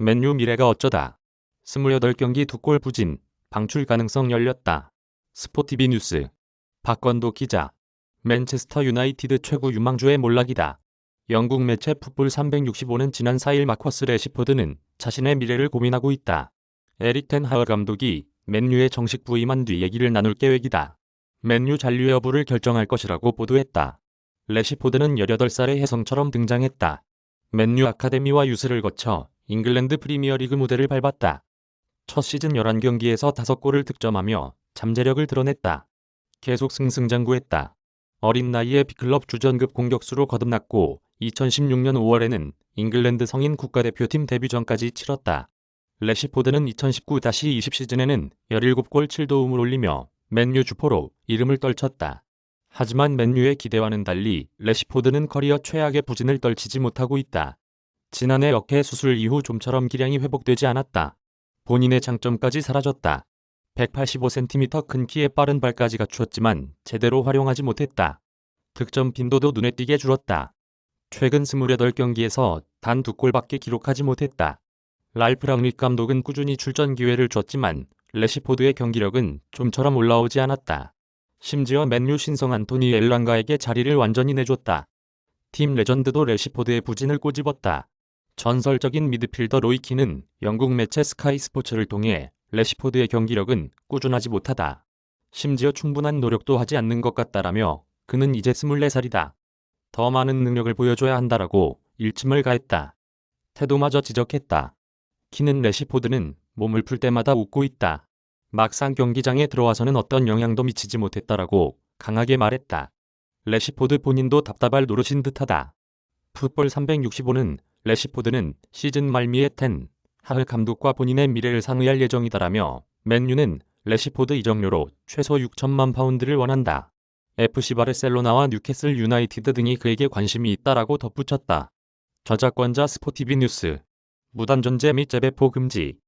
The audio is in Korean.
맨유 미래가 어쩌다. 28경기 두골 부진, 방출 가능성 열렸다. 스포티비 뉴스. 박건도 기자. 맨체스터 유나이티드 최고 유망주의 몰락이다. 영국 매체 풋볼 365는 지난 4일 마커스 레시포드는 자신의 미래를 고민하고 있다. 에릭 텐 하어 감독이 맨유에 정식 부임한 뒤 얘기를 나눌 계획이다. 맨유 잔류 여부를 결정할 것이라고 보도했다. 레시포드는 18살의 혜성처럼 등장했다. 맨유 아카데미와 유스를 거쳐 잉글랜드 프리미어리그 무대를 밟았다. 첫 시즌 11경기에서 5골을 득점하며 잠재력을 드러냈다. 계속 승승장구했다. 어린 나이에 B클럽 주전급 공격수로 거듭났고 2016년 5월에는 잉글랜드 성인 국가대표팀 데뷔 전까지 치렀다. 레시포드는 2019-20 시즌에는 17골 7도움을 올리며 맨유 주포로 이름을 떨쳤다. 하지만 맨유의 기대와는 달리 레시포드는 커리어 최악의 부진을 떨치지 못하고 있다. 지난해 어깨 수술 이후 좀처럼 기량이 회복되지 않았다. 본인의 장점까지 사라졌다. 185cm 큰 키에 빠른 발까지 갖추었지만 제대로 활용하지 못했다. 득점 빈도도 눈에 띄게 줄었다. 최근 28경기에서 단 두 골밖에 기록하지 못했다. 랄프 랑릭 감독은 꾸준히 출전 기회를 줬지만 레시포드의 경기력은 좀처럼 올라오지 않았다. 심지어 맨유 신성 안토니 엘랑가에게 자리를 완전히 내줬다. 팀 레전드도 레시포드의 부진을 꼬집었다. 전설적인 미드필더 로이키는 영국 매체 스카이 스포츠를 통해 레시포드의 경기력은 꾸준하지 못하다. 심지어 충분한 노력도 하지 않는 것 같다라며 그는 이제 24살이다. 더 많은 능력을 보여줘야 한다라고 일침을 가했다. 태도마저 지적했다. 키는 레시포드는 몸을 풀 때마다 웃고 있다. 막상 경기장에 들어와서는 어떤 영향도 미치지 못했다라고 강하게 말했다. 레시포드 본인도 답답할 노릇인 듯하다. 풋볼 365는 레시포드는 시즌 말미에 텐 하흐 감독과 본인의 미래를 상의할 예정이다라며 맨유는 레시포드 이적료로 최소 6천만 파운드를 원한다. FC 바르셀로나와 뉴캐슬 유나이티드 등이 그에게 관심이 있다라고 덧붙였다. 저작권자 스포티비 뉴스 무단 존재 및 재배포 금지